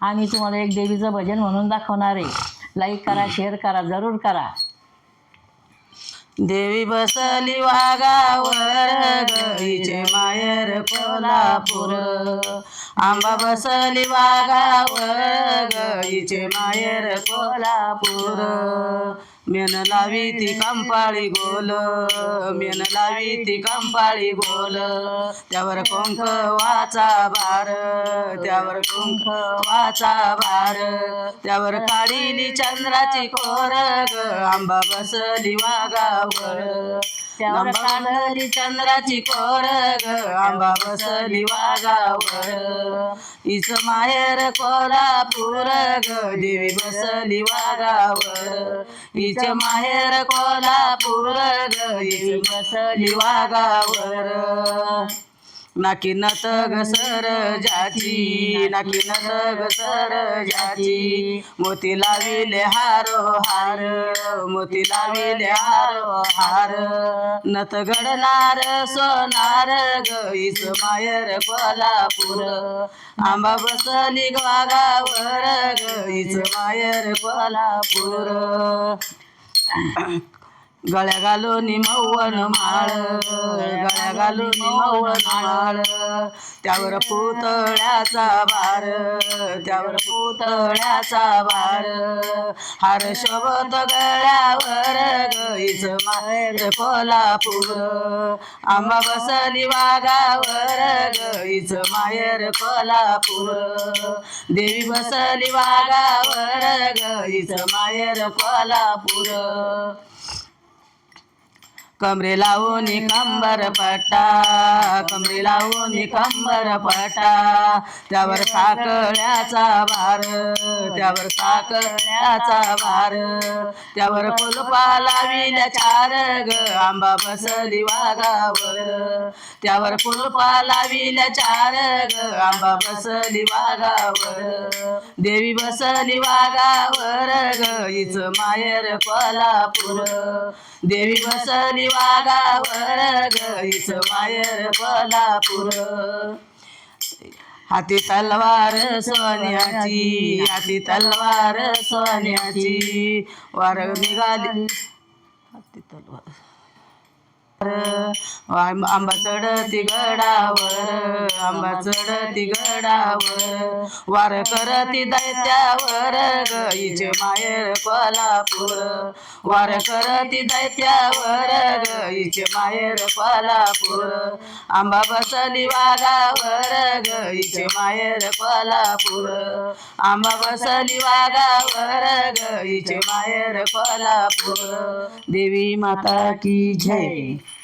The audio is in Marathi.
आम्ही तुम्हाला एक देवीचं भजन म्हणून दाखवणार आहे. लाईक करा शेअर करा जरूर करा. देवी बसली वागावर गईचे मायर कोल्हापूर. आंबा बसली वागावर गईचे मायर कोल्हापूर. मेन लावी ती कंपाळी गोल. मेन लावी ती कंपाळी गोल. त्यावर कुंक वाचा भार. त्यावर कुंक वाचा भार. त्यावर काढिली चंद्राची कोर ग आंबा बसली वागावर त्यावर चंद्राची कोर ग आंबा बसली वागावर इच माहेर कोल्हापूर ग देवी बसली वागावर इच माहेर कोल्हापूर ग देवी बसली वागावर नाकी घसर जाची नाकी घसर जाची. मोती लाविले हारो हार मोती लाविले हारो हार. नत घडणार सोनार गईस मायर कोल्हापूर. आंबा बसली वागावर गईस मायर कोल्हापूर. गळ्या घालून मौवन माळ घालून मौवन माळ त्यावर पुतळ्याचा भार. त्यावर पुतळ्याचा भार. हार शोभत गळ्यावर गईच माहेर कोल्हापूर. आंबा बसली वागावर गईच माहेर कोल्हापूर. देवी बसली वागावर गईच माहेर कोल्हापूर. कमरे लावून कंबर पट्टा कमरे लावून कंबर पट्टा त्यावर साकळ्याचा भार त्यावर साकळ्याचा भार. त्यावर कुलपा लावील चार ग आंबा बसली वागावर त्यावर कुलपा लावील चार ग आंबा बसली वागावर देवी बसली वागावर ग हिच मायर कोल्हापूर. देवी बसली वागावर गईस मायर कोल्हापूर हाती तलवार सोन्याची हाती तलवार सोन्याची. वार निघाली. हाती तलवार. आंबा आंबा चढती गडावर. आंबा चढती गडावर वार करती दैत्यावर गईचे मायर कोल्हापूर. वार करती दैत्यावर गईचे मायर कोल्हापूर. आंबा बसली वागावर गईचे मायर कोल्हापूर. आंबा बसली वागावर गईचे मायर कोल्हापूर. देवी माता की जय.